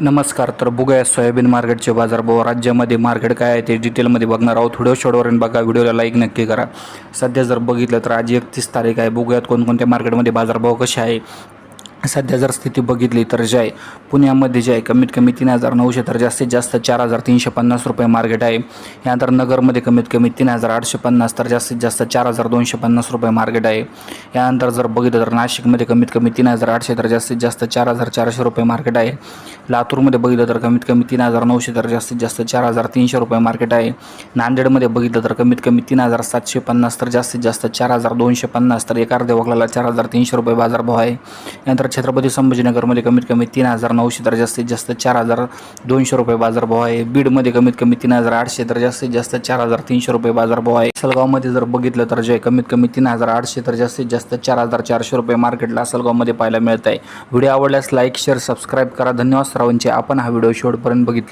नमस्कार तर बघूया सोयाबीन मार्केटचे बाजारभाव राज्यामध्ये मार्केट काय आहे ते डिटेलमध्ये बघणार आहोत. व्हिडिओ शेवटवरून बघा व्हिडिओला लाईक नक्की करा. सध्या जर बघितलं तर आज एकतीस तारीख आहे. बघूयात कोणकोणत्या मार्केटमध्ये बाजारभाव कसे आहे? सध्या जर स्थिती बघितली तर जे आहे पुण्यामध्ये जे आहे कमीत कमी तीन हजार नऊशे तर जास्तीत जास्त चार हजार तीनशे पन्नास रुपये मार्केट आहे. यानंतर नगरमध्ये कमीत कमी तीन हजार आठशे पन्नास तर जास्तीत जास्त चार हजार दोनशे पन्नास रुपये मार्केट आहे. यानंतर जर बघितलं तर नाशिकमध्ये कमीत कमी तीन हजार आठशे तर जास्तीत जास्त चार हजार चारशे रुपये मार्केट आहे. लातूरमध्ये बघितलं तर कमीत कमी तीन हजार नऊशे तर जास्तीत जास्त चार हजार तीनशे रुपये मार्केट आहे. नांदेडमध्ये बघितलं तर कमीत कमी तीन हजार सातशे पन्नास तर जास्तीत जास्त चार हजार दोनशे पन्नास तर एका अर्ध्या वगळाला चार हजार तीनशे रुपये बाजारभाव आहे. यानंतर छत्रपती संभाजीनगरमध्ये कमीत कमी तीन हजार नऊशे तर जास्तीत जास्त चार हजार दोनशे रुपये बाजारभाव आहे. बीडमध्ये कमीत कमी तीन हजार आठशे तर जास्तीत जास्त चार हजार तीनशे रुपये बाजारभाव आहे. सलगावमध्ये जर बघितलं तर जे आहे कमीत कमी तीन हजार आठशे तर जास्तीत जास्त चार हजार चारशे रुपये मार्केटला सलगावमध्ये पाहायला मिळत आहे व्हिडिओ आवडल्यास लाईक शेअर सबस्क्राईब करा. धन्यवाद सर्वांचे. आपण हा व्हिडिओ शेवटपर्यंत बघितला.